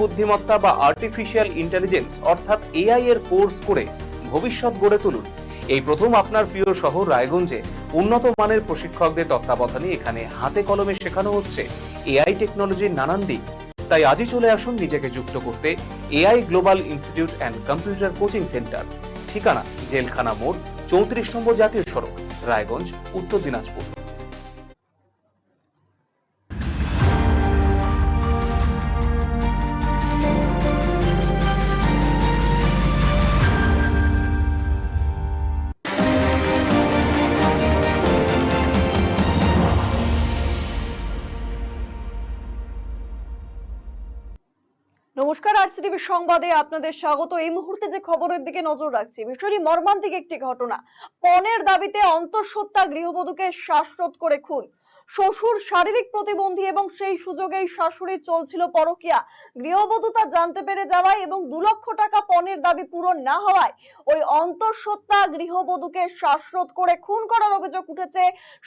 বুদ্ধিমত্তা বা artificial intelligence অর্থাৎ এআই এর কোর্স করে ভবিষ্যৎ গড়ে তুলুন। এই প্রথম আপনার প্রিয় শহর রায়গঞ্জে উন্নত মানের প্রশিক্ষকদের তত্ত্বাবধানে এখানে হাতে কলমে শেখানো হচ্ছে এআই টেকনোলজির নানান দিক। তাই আজই চলে আসুন নিজেকে যুক্ত করতে AI global institute and computer coaching centre ঠিকানা, জেলখানা মোড়, চৌত্রিশ নম্বর জাতীয় সড়ক, রায়গঞ্জ, উত্তর দিনাজপুর। নমস্কার আরসিটিভি সংবাদে আপনাদের স্বাগত। এই মুহূর্তে যে খবরের দিকে নজর রাখছি, ভীষণই মর্মান্তিক একটি ঘটনা। পণের দাবিতে অন্তঃসত্ত্বা গৃহবধূকে শ্বাসরোধ করে খুন। শ্বশুর শারীরিক প্রতিবন্ধী এবং সেই সুযোগেই শাশুড়ি চলছিল পরকিয়া। গৃহবধূ তা জানতে পেরে যাওয়ায় এবং দু লক্ষ টাকা পণের দাবি পূরণ না হওয়ায় ওই অন্তঃসত্ত্বা গৃহবধূকে শ্বাসরোধ করে খুন করার অভিযোগ উঠেছে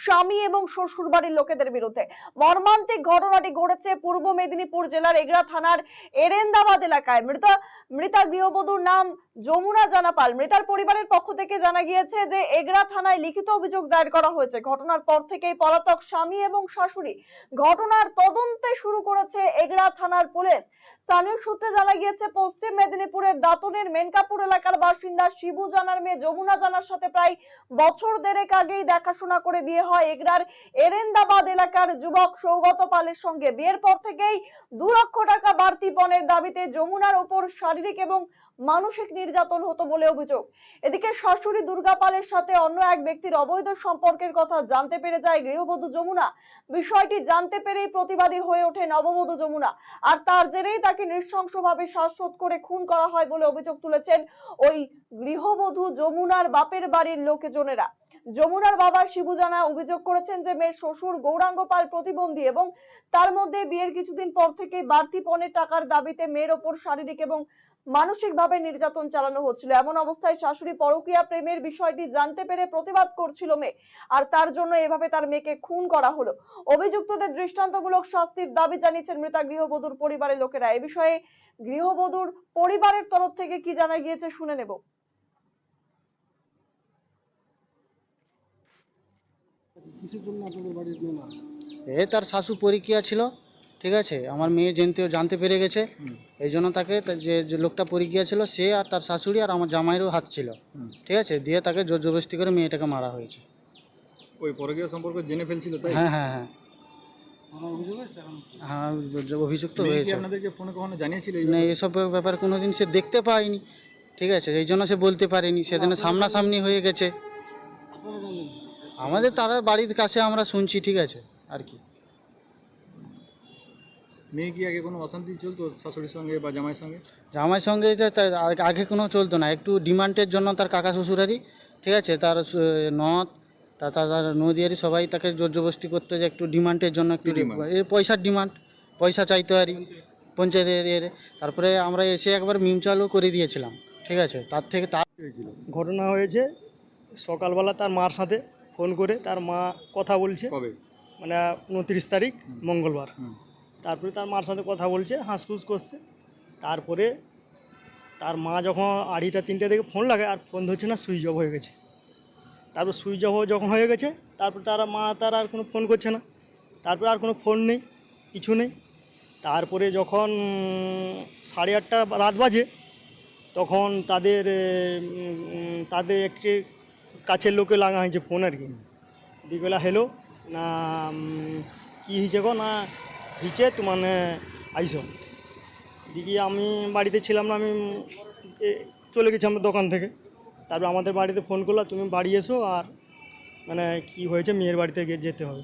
স্বামী এবং শ্বশুর বাড়ির লোকেদের বিরুদ্ধে। মর্মান্তিক ঘটনাটি ঘটেছে পূর্ব মেদিনীপুর জেলার এগরা থানার এরেন্দাবাদ এলাকায়। মৃত, মৃতা গৃহবধূর নাম যমুনা জানাপাল। মৃতার পরিবারের পক্ষ থেকে জানা গিয়েছে যে এগরা থানায় লিখিত অভিযোগ দায়ের করা হয়েছে। ঘটনার পর থেকেই পলাতক স্বামী এবং শাশুড়ি ঘটনার তদন্তে শুরু করেছে এগরা থানার পুলিশ। স্থানীয় সূত্রে জানা গিয়েছে, পশ্চিম মেদিনীপুরের দাতনের মেনকাপুর এলাকার বাসিন্দা শিবু জানার মেয়ে যমুনা জানার সাথে প্রায় বছর দেড়েক আগেই দেখাশোনা করে বিয়ে হয় এগরার এরেন্দাবাদ এলাকার যুবক সৌগত পালের সঙ্গে। বিয়ের পর থেকেই দু লক্ষ টাকা বাড়তি পণের দাবিতে যমুনার ওপর শারীরিক এবং মানসিক নির্যাতন হতো বলে অভিযোগ। এদিকে শাশুড়ি দুর্গা পালের সাথে অন্য এক ব্যক্তির অবৈধ সম্পর্কের কথা জানতে পেরে যায় গৃহবধূ যমুনা। বিষয়টি জানতে পেরেই প্রতিবাদী হয়ে ওঠে নববধূ যমুনা। আর তার জেরেই তাকে নৃশংসভাবে শ্বাসরোধ করে খুন করা হয় বলে অভিযোগ তুলেছেন ওই গৃহবধূ যমুনার বাপের বাড়ির লোকজনেরা। যমুনার বাবা শিবু জানা অভিযোগ করেছেন যে মেয়ের শ্বশুর গৌরাঙ্গ পাল প্রতিবন্ধী এবং তার মধ্যে বিয়ের কিছুদিন পর থেকে বাড়তি পণের টাকার দাবিতে মেয়ের ওপর শারীরিক এবং মানসিকভাবে নির্যাতন চালানো হচ্ছিল। এমন অবস্থায় শাশুড়ি পরকীয়া প্রেমের বিষয়টি জানতে পেরে প্রতিবাদ করছিল মেয়ে। আর তার জন্য এভাবে তার মেয়েকে খুন করা হলো। অভিযুক্তদের দৃষ্টান্তমূলক শাস্তির দাবি জানিয়েছেন মৃতা গৃহবধূর পরিবারের লোকেরা। এ বিষয়ে গৃহবধূর পরিবারের তরফ থেকে কি জানা গিয়েছে শুনে নেব। কিসের জন্য আপনাদের বাড়ির মেয়ে এ তার শাশু পরীক্ষা ছিল। ঠিক আছে? আমার মেয়ে জানতে জানতে পেরে গেছে। এই জন্য তাকে তা- যে যে লোকটা পরীক্ষা ছিল সে আর তার শাশুড়ি আর আমার জামাইয়েরও হাত ছিল। ঠিক আছে? দিয়ে তাকে জোর জবরদস্তি করে মেয়েটাকে মারা হয়েছে। ওই পরকীয় সম্পর্ক জেনে ফেলছিল তাই? হ্যাঁ হ্যাঁ হ্যাঁ। অভিযোগ হয়েছে হ্যাঁ জ- অভিযোগ মেয়ে কি হয়েছে। আপনাদেরকে ফোনে কখনো জানিয়েছিল এই না এসব ব্যাপার কোনো দিন সে দেখতে পায়নি। ঠিক আছে? এই জন্য সে বলতে পারেনি। সেদিন সামনাসামনি হয়ে গেছে। আমাদের তারা বাড়ির কাছে আমরা শুনছি ঠিক আছে? আর কি। মেয়ে কি আগে কোনো অশান্তি চলতো শাশুড়ির সঙ্গে বা জামাইয়ের সঙ্গে? জামাইয়ের সঙ্গে যে তার আগে কোনো চলতো না। একটু ডিমান্ডের জন্য তার কাকা শ্বশুরারই ঠিক আছে? তার নদ তা তার তার নদিয়ারি সবাই তাকে জোর জবরদস্তি করতো যে একটু ডিমান্ডের জন্য একটু? পয়সার ডিমান্ড পয়সা চাইতো আরই পঞ্চায়েতের এর। তারপরে আমরা এসে একবার মিম চালু করে দিয়েছিলাম ঠিক আছে? তার থেকে তার হয়েছিল? ঘটনা হয়েছে সকালবেলা তার মার সাথে ফোন করে তার মা কথা বলছে। কবে? মানে উনত্রিশ তারিখ মঙ্গলবার। তারপরে তার মার সাথে কথা বলছে হাঁসফুস করছে। তারপরে তার মা যখন আড়িটা, তিনটে থেকে ফোন লাগায়, আর ফোন ধরছে না সুইচ অফ হয়ে গেছে। তারপর সুইচ অফ যখন হয়ে গেছে, তারপর তারা মা, তার আর কোনো ফোন করছে না। তারপরে আর কোনো ফোন নেই, কিছু নেই। তারপরে যখন সাড়ে আটটা রাত বাজে, তখন তাদের তাদের একটি কাছের লোকে লাগা হয়েছে ফোন আর কি। দিগুলা হ্যালো না কি হয়েছে গো? না তো মানে আইসো। দিকে আমি বাড়িতে ছিলাম না আমি চলে গেছি আমার দোকান থেকে। তারপর আমাদের বাড়িতে ফোন করল তুমি বাড়ি এসো আর মানে কি হয়েছে মেয়ের বাড়িতে গিয়ে যেতে হবে।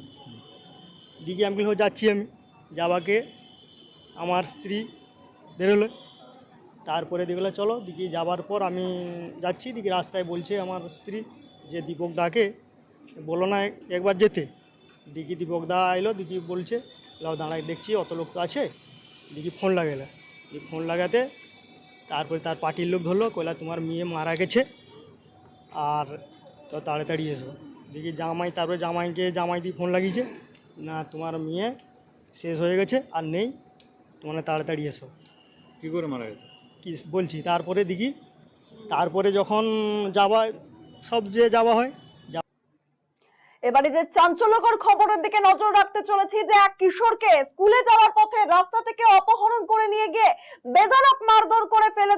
দিকে আমি বললাম, যাচ্ছি আমি। যাবাকে আমার স্ত্রী বেরোলো তারপরে দেখল চলো দিকে যাবার পর আমি যাচ্ছি। দিকে রাস্তায় বলছে আমার স্ত্রী যে দীপক দাকে বলো না একবার যেতে। দিকে দীপক দা এলো দিদি বলছে লাও দাঁড়ায় দেখছি অত লোক তো আছে। দেখি ফোন লাগাইলো দিদি ফোন লাগাতে তারপরে তার পার্টির লোক ধরলো কইলা তোমার মেয়ে মারা গেছে। আর তো তাড়াতাড়ি এসো। দেখি জামাই তারপরে জামাইকে জামাই দিয়ে ফোন লাগিয়েছে। না তোমার মেয়ে শেষ হয়ে গেছে আর নেই। তোমার তাড়াতাড়ি এসো। কি করে মারা গেছে? কি বলছি তারপরে দেখি তারপরে যখন যাওয়া সব যে যাওয়া হয় এবারে যে চাঞ্চল্যকর খবরের দিকে নজর রাখতে চলেছি যে এক কিশোরকে স্কুলে যাওয়ার পথে রাস্তা থেকে অপহরণ করে নিয়ে গিয়ে বেজারক মারধর করে ফেলে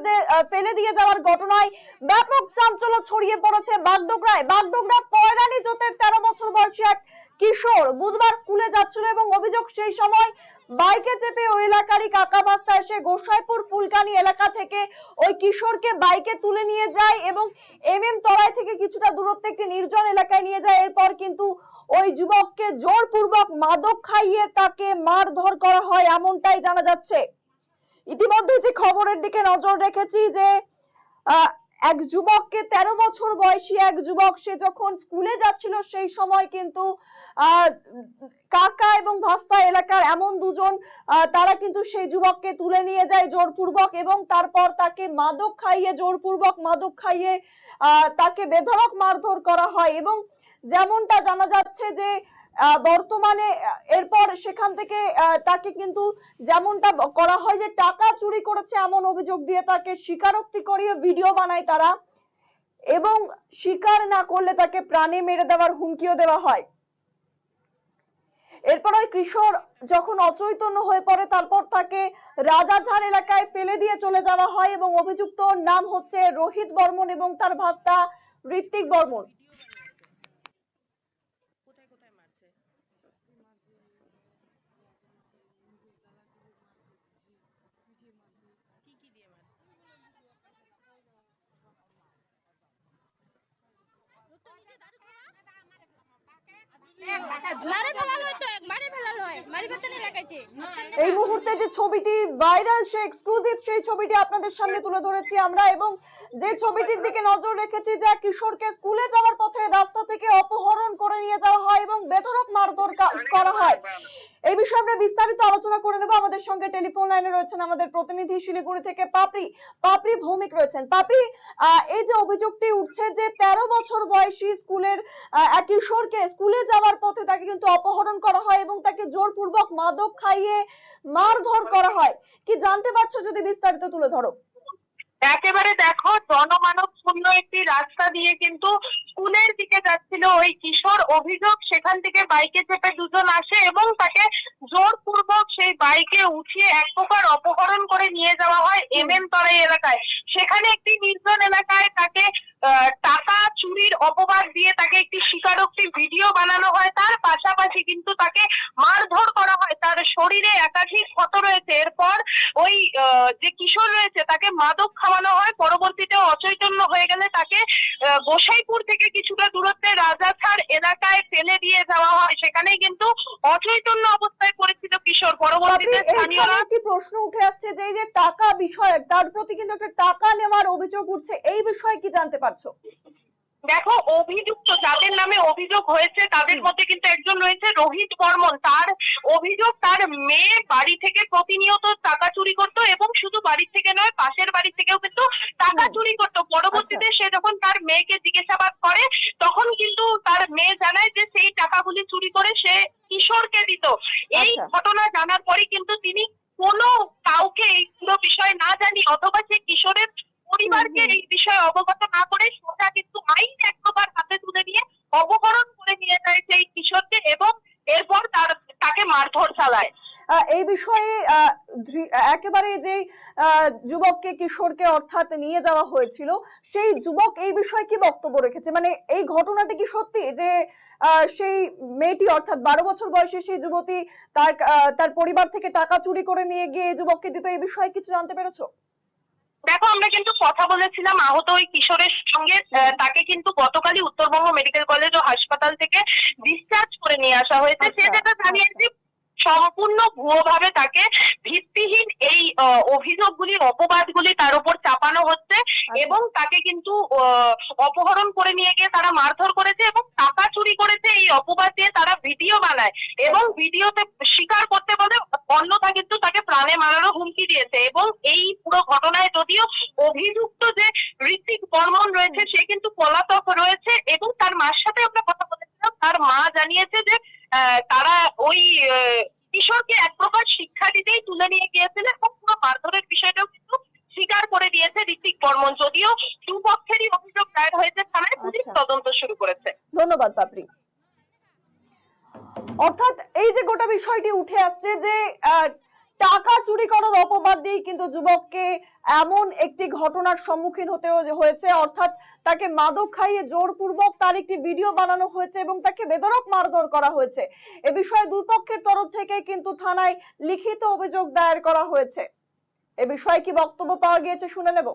ফেলে দিয়ে যাওয়ার ঘটনায় ব্যাপক চাঞ্চল্য ছড়িয়ে পড়েছে বাগডোগরায়। বাগডোগরা পয়রানি জোতের তেরো বছর বয়সী এক কিশোর, বুধবার স্কুলে যাচ্ছিল এবং অভিযোগ সেই সময় বাইকে চেপে ওই এলাকারই কাকা বাস্তা এসে গোসাইপুর ফুলকানি এলাকা থেকে ওই কিশোরকে বাইকে তুলে নিয়ে যায় এবং এম এম তরাই থেকে কিছুটা দূরত্বে একটি নির্জন এলাকায় নিয়ে যায়। এরপর কিন্তু ওই যুবককে জোরপূর্বক মাদক খাইয়ে তাকে মারধর করা হয় এমনটাই জানা যাচ্ছে। ইতিমধ্যে যে খবরের দিকে নজর রেখেছি যে এক যুবককে তেরো বছর বয়সী এক যুবক, সে যখন স্কুলে যাচ্ছিল, সেই সময় কিন্তু কাকা এবং ভাস্তা এলাকার এমন দুজন তারা কিন্তু সেই যুবককে তুলে নিয়ে যায় জোরপূর্বক এবং তারপর তাকে মাদক খাইয়ে, জোরপূর্বক মাদক খাইয়ে তাকে বেধড়ক মারধর করা হয় এবং যেমনটা জানা যাচ্ছে যে বর্তমানে এরপর সেখান থেকে তাকে কিন্তু যেমনটা করা হয় যে টাকা চুরি করেছে এমন অভিযোগ দিয়ে তাকে স্বীকারোক্তি করিয়ে ভিডিও বানায় তারা এবং স্বীকার না করলে তাকে প্রাণে মেরে দেওয়ার হুমকিও দেওয়া হয়। এরপর ওই কিশোর যখন অচৈতন্য হয়ে পড়ে, তারপর তাকে রাজাঝাড় এলাকায় ফেলে দিয়ে চলে যাওয়া হয় এবং অভিযুক্ত নাম হচ্ছে রোহিত বর্মন এবং তার ভাস্তা ঋত্বিক বর্মন। ফেলালো তো মারে ফেলালো মারি এই মুহূর্তে যে ছবিটি ভাইরাল সে এক্সক্লুসিভ সেই ছবিটি আপনাদের সামনে তুলে ধরেছি আমরা এবং যে ছবিটির দিকে নজর রেখেছি যে কিশোরকে স্কুলে যাওয়ার পথে রাস্তা থেকে অপহরণ করে নিয়ে যাওয়া হয়। এবং মারধর করা হয়। এই বিষয়ে আমরা বিস্তারিত আলোচনা করে নেব। আমাদের সঙ্গে টেলিফোন লাইনে রয়েছেন আমাদের প্রতিনিধি শিলিগুড়ি থেকে পাপড়ি। পাপড়ি ভৌমিক রয়েছেন। পাপড়ি এই যে অভিযোগটি উঠছে যে তেরো বছর বয়সী স্কুলের এক কিশোরকে স্কুলে যাওয়ার পথে তাকে কিন্তু অপহরণ করা হয় এবং তাকে জোরপূর্বক মাদক খাইয়ে মারধর করা হয়। কি জানতে পারছ যদি বিস্তারিত তুলে ধরো? একেবারে দেখো, জনমানব শূন্য একটি রাস্তা দিয়ে কিন্তু স্কুলের দিকে যাচ্ছিল ওই কিশোর। অভিযোগ, সেখান থেকে বাইকে চেপে দুজন আসে এবং তাকে জোরপূর্বক সেই বাইকে উঠিয়ে এক প্রকার অপহরণ করে নিয়ে যাওয়া হয় এম এম তরাই এলাকায়। সেখানে একটি নির্জন এলাকায় তাকে টাকা চুরির অপবাদ দিয়ে তাকে একটি স্বীকারোক্তি ভিডিও বানানো হয়। তার পাশাপাশি কিন্তু তাকে মারধর করা হয়। তার শরীরে একাধিক ক্ষত রয়েছে। এরপর ওই যে কিশোর রয়েছে, তাকে মাদক খাওয়ানো হয়। পরবর্তীতে অচৈতন্য হয়ে গেলে তাকে গোসাইপুর থেকে কিছুটা দূরত্বে রাজাছাড় এলাকায় ফেলে দিয়ে যাওয়া হয়। সেখানেই কিন্তু অচৈতন্য অবস্থায় পড়েছিল কিশোর। পরবর্তীতে স্থানীয়রা একটি প্রশ্ন উঠে আসছে যে যে টাকা বিষয় তার প্রতি কিন্তু একটা টাকা নেওয়ার অভিযোগ উঠছে এই বিষয়ে কি জানতে পারছ? দেখো অভিযুক্ত যাদের নামে অভিযোগ হয়েছে তাদের মধ্যে কিন্তু একজন রয়েছে রোহিত বর্মন। তার অভিযোগ তার মেয়ে বাড়ি থেকে প্রতিনিয়ত টাকা চুরি করত এবং শুধু বাড়ি থেকে নয় পাশের বাড়ি থেকেও কিন্তু টাকা চুরি করত। পরবর্তীতে সে যখন তার মেয়েকে জিজ্ঞাসাবাদ করে তখন কিন্তু তার মেয়ে জানায় যে সেই টাকাগুলি চুরি করে দিত এই আচ্ছা। ঘটনা জানার পরে কিন্তু তিনি কোনো কাউকে এই পুরো বিষয় না জানি অথবা সে কিশোরের পরিবারকে। এই বিষয়ে অবগত না করে সোজা কিন্তু আইন একবার হাতে তুলে নিয়ে অপহরণ করে নিয়ে যায় সেই কিশোরকে এবং এরপর তার তাকে মারধর চালায় এই বিষয়ে একেবারে যে যুবককে কিশোরকে অর্থাৎ নিয়ে যাওয়া হয়েছিল সেই যুবক এই বিষয়ে কি বক্তব্য রেখেছে? মানে এই ঘটনাটি কি সত্যি যে সেই মেয়েটি অর্থাৎ বারো বছর বয়সী সেই যুবতী তার তার পরিবার থেকে টাকা চুরি করে নিয়ে গিয়ে এই যুবককে দিত এই বিষয়ে কিছু জানতে পেরেছ? দেখো আমরা কিন্তু কথা বলেছিলাম আহত ওই কিশোরের সঙ্গে তাকে কিন্তু গতকালই উত্তরবঙ্গ মেডিকেল কলেজ ও হাসপাতাল থেকে ডিসচার্জ করে নিয়ে আসা হয়েছে। সে আচ্ছা, যেটা জানিয়েছে সম্পূর্ণ ভুয়োভাবে তাকে ভিত্তিহীন এই অভিযোগগুলি অপবাদগুলি তার উপর চাপানো হচ্ছে এবং তাকে কিন্তু অপহরণ করে নিয়ে গিয়ে তারা মারধর করেছে এবং টাকা চুরি করেছে এই অপবাদ দিয়ে তারা ভিডিও বানায় এবং ভিডিওতে স্বীকার করতে বলে অন্যথা কিন্তু তাকে প্রাণে মারারও হুমকি দিয়েছে এবং এই পুরো ঘটনায় যদিও অভিযুক্ত যে ঋত্বিক বর্মন রয়েছে সে কিন্তু পলাতক রয়েছে এবং তার মার সাথে আমরা কথা তার মা জানিয়েছে যে তারা ওই কিশোরকে এক প্রকার শিক্ষা দিতেই তুলে নিয়ে গিয়েছিল এবং পুরো মারধরের বিষয়টাও কিন্তু স্বীকার করে দিয়েছে ঋত্বিক বর্মন। যদিও দুপক্ষেরই অভিযোগ দায়ের হয়েছে থানায় পুলিশ আচ্ছা। তদন্ত শুরু করেছে। ধন্যবাদ পাপড়ি। অর্থাৎ এই যে গোটা বিষয়টি উঠে আসছে যে আহ, টাকা চুরি করার অপবাদ দিয়ে কিন্তু যুবককে এমন একটি ঘটনার সম্মুখীন হতে হয়েছে। অর্থাৎ তাকে মাদক খাইয়ে জোরপূর্বক তার একটি ভিডিও বানানো হয়েছে এবং তাকে বেদরক মারধর করা হয়েছে। এ বিষয়ে দুই পক্ষের তরফ থেকে কিন্তু থানায় লিখিত অভিযোগ দায়ের করা হয়েছে। এ বিষয়ে কি বক্তব্য পাওয়া গিয়েছে শুনে নেব।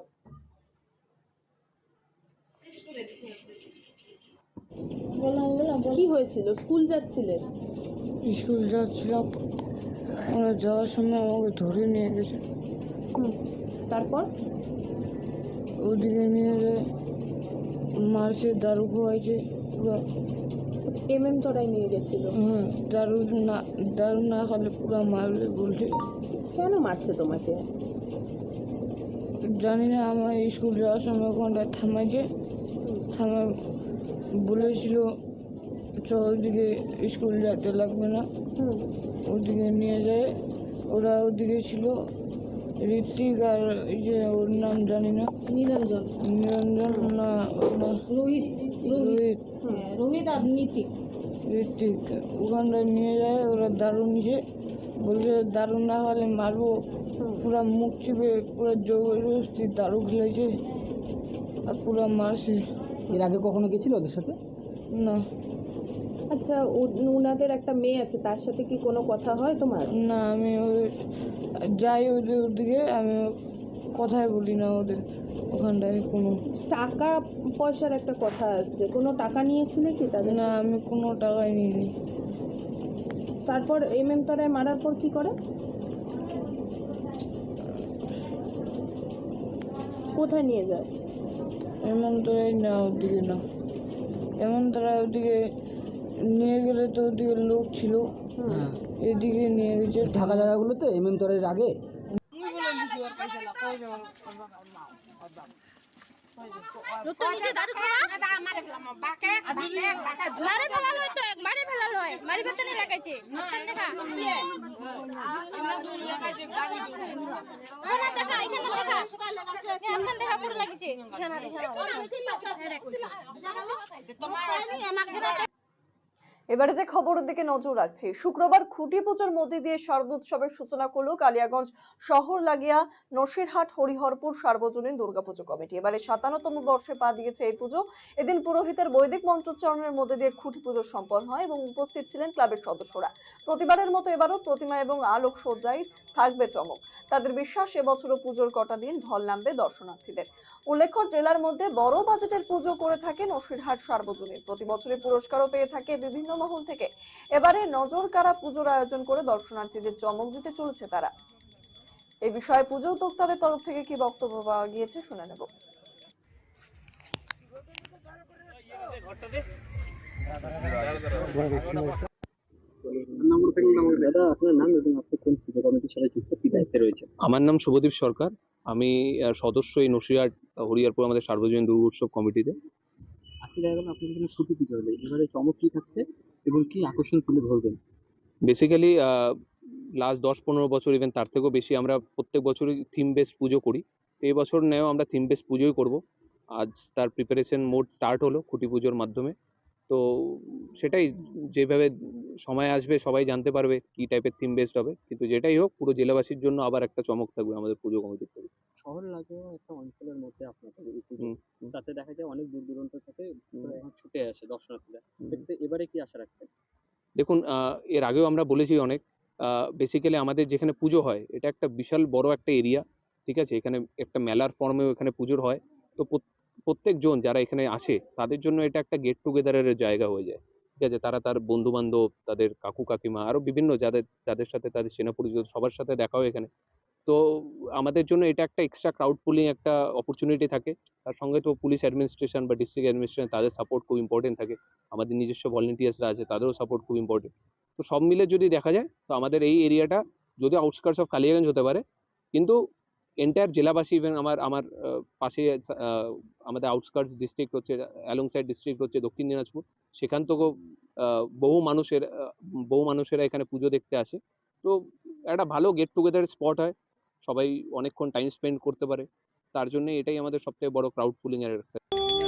কি হয়েছিল? স্কুল যাচ্ছিলে স্কুল যাচ্ছিলাম ওরা যাওয়ার সময় আমাকে ধরে নিয়ে গেছে। তারপর? ওদিকে নিয়ে যায় মারছে দারু খোয়াইছে পুরো। এম এম তরাই নিয়ে গেছিল? হ্যাঁ দারু না দারু না খালে পুরো মারবে বলছে। কেন মারছে তোমাকে? জানি না আমার স্কুল যাওয়ার সময় ওখানটায় থামাইছে। থামা বলেছিল চ ওদিকে স্কুল যেতে লাগবে না। হুম। ওদিকে নিয়ে যায়। ওরা ওদিকে ছিল ঋত্বিক আর এই যে ওর নাম জানি না। নিরঞ্জন। নিরঞ্জন না রোহিত রোহিত। হ্যাঁ রোহিত আর নীতিক। ঋত্বিক ওখানটায় নিয়ে যায় ওরা দারুণ নিছে। বলছে দারুণ না হলে মারবো। পুরা মুখ চিপে পুরো জবরদস্তি দারু খেলেছে আর পুরা মারছে। এর আগে কখনো গেছিল ওদের সাথে? না। আচ্ছা ওনাদের একটা মেয়ে আছে তার সাথে কি কোনো কথা হয় তোমার? না আমি ওদের যাই ওদের ওদিকে আমি কথাই বলি না ওদের ওখানটায় কোনো। টাকা পয়সার একটা কথা আছে কোনো টাকা নিয়েছিলে কি তাদের? না আমি কোনো টাকাই নিইনি। তারপর এম এম তরাই মারার পর কি করে? কোথায় নিয়ে যায়? এমন তারাই না ওদিকে না। এমন তারা ওদিকে নিয়ে গেলে তো ওদিকে লোক ছিল। এদিকে নিয়ে গেছে। ঢাকা জায়গাগুলোতে এম এম তরের আগে? নতুন এবারে যে খবরের দিকে নজর রাখছি, শুক্রবার খুঁটি পুজোর মধ্যে দিয়ে শারদোৎসবের সূচনা করল কালিয়াগঞ্জ শহর লাগিয়া নসিরহাট, হরিহরপুর, সার্বজনীন দুর্গাপুজো কমিটি। এবারে সাতান্নতম বর্ষে পা দিয়েছে এই পুজো। এদিন পুরোহিতের বৈদিক মন্ত্রোচ্চারণের মধ্যে দিয়ে খুঁটি পুজো সম্পন্ন হয় এবং উপস্থিত ছিলেন ক্লাবের সদস্যরা। প্রতিবারের মতো এবারও প্রতিমা এবং আলোক সজ্জায় থাকবে চমক। তাদের বিশ্বাস, এবছরও পুজোর কটা দিন ঢল নামবে দর্শনার্থীদের। উল্লেখ্য, জেলার মধ্যে বড় বাজেটের পুজো করে থাকে নসিরহাট সার্বজনীন। প্রতি বছরে পুরস্কারও পেয়ে থাকে বিভিন্ন মহল থেকে। এবারে নজর কারা পুজোর আয়োজন করে দর্শনার্থীদের চমক দিতে চলেছে তারা। এই বিষয়ে পুজো উদ্যোক্তাদের তরফ থেকে কি বক্তব্য পাওয়া গিয়েছে শুনে নেব। আমার নাম শুভদীপ সরকার। আমি সদস্য এই নসিরহাট, হরিয়ারপুর আমাদের সার্বজনীন দুর্গা উৎসব কমিটিতে। আজকে দেখা গেল, আপনাদের এখানে ছুটি দিতে হলো। এবারে চমক কি থাকছে এবং কি আকর্ষণ তুলে ধরবেন? বেসিক্যালি লাস্ট দশ পনেরো বছর ইভেন তার থেকেও বেশি আমরা প্রত্যেক বছরই থিম বেস পুজো করি। এই বছর নেও আমরা থিম বেস পুজোই করব। আজ তার প্রিপারেশন মোড স্টার্ট হলো খুঁটি পুজোর মাধ্যমে। তো সেটাই যেভাবে সময় আসবে সবাই জানতে পারবে কি টাইপের থিম বেসড হবে। কিন্তু যেটাই হোক পুরো জেলাবাসীর জন্য আবার একটা চমক থাকবে আমাদের পুজো কমিটির থেকে। শহর লাগে একটা অঞ্চলের মধ্যে আপনাদের এই পুজো। তাতে দেখা যায় অনেক দূর দূরান্ত থেকে ছুটে আসে দর্শনার্থীরা। সেক্ষেত্রে এবারে কি আশা রাখছেন? দেখুন আহ, এর আগেও আমরা বলেছি অনেক বেসিক্যালি আমাদের যেখানে পুজো হয় এটা একটা বিশাল বড় একটা এরিয়া ঠিক আছে? এখানে একটা মেলার ফর্মেও এখানে পুজোর হয়। তো প্রত্যেকজন যারা এখানে আসে, তাদের জন্য এটা একটা গেট টুগেদারের জায়গা হয়ে যায়। ঠিক আছে? তারা তার বন্ধু বান্ধব তাদের কাকু কাকিমা, আরও বিভিন্ন যাদের যাদের সাথে তাদের চেনা পরিচিত, সবার সাথে দেখা হয় এখানে। তো আমাদের জন্য এটা একটা এক্সট্রা ক্রাউড পুলিং একটা অপরচুনিটি থাকে। তার সঙ্গে তো পুলিশ অ্যাডমিনিস্ট্রেশন বা ডিস্ট্রিক্ট অ্যাডমিনিস্ট্রেশন তাদের সাপোর্ট খুব ইম্পর্টেন্ট থাকে। আমাদের নিজস্ব ভলেন্টিয়ার্সরা আছে, তাদেরও সাপোর্ট খুব ইম্পর্টেন্ট তো সব মিলে যদি দেখা যায়, তো আমাদের এই এরিয়াটা যদি আউটস্কার্টস অফ কালিয়াগঞ্জ হতে পারে, কিন্তু এন্টায়ার জেলাবাসী ইভেন আমার আমার পাশে আমাদের আউটস্কার্টস ডিস্ট্রিক্ট হচ্ছে অ্যালং সাইড ডিস্ট্রিক্ট হচ্ছে দক্ষিণ দিনাজপুর। সেখান থেকেও আহ, বহু মানুষের আহ, বহু মানুষেরা এখানে পুজো দেখতে আসে। তো একটা ভালো গেট টুগেদার স্পট হয়। সবাই অনেকক্ষণ টাইম স্পেন্ড করতে পারে। তার জন্য এটাই আমাদের সবথেকে বড় ক্রাউড পুলিং এর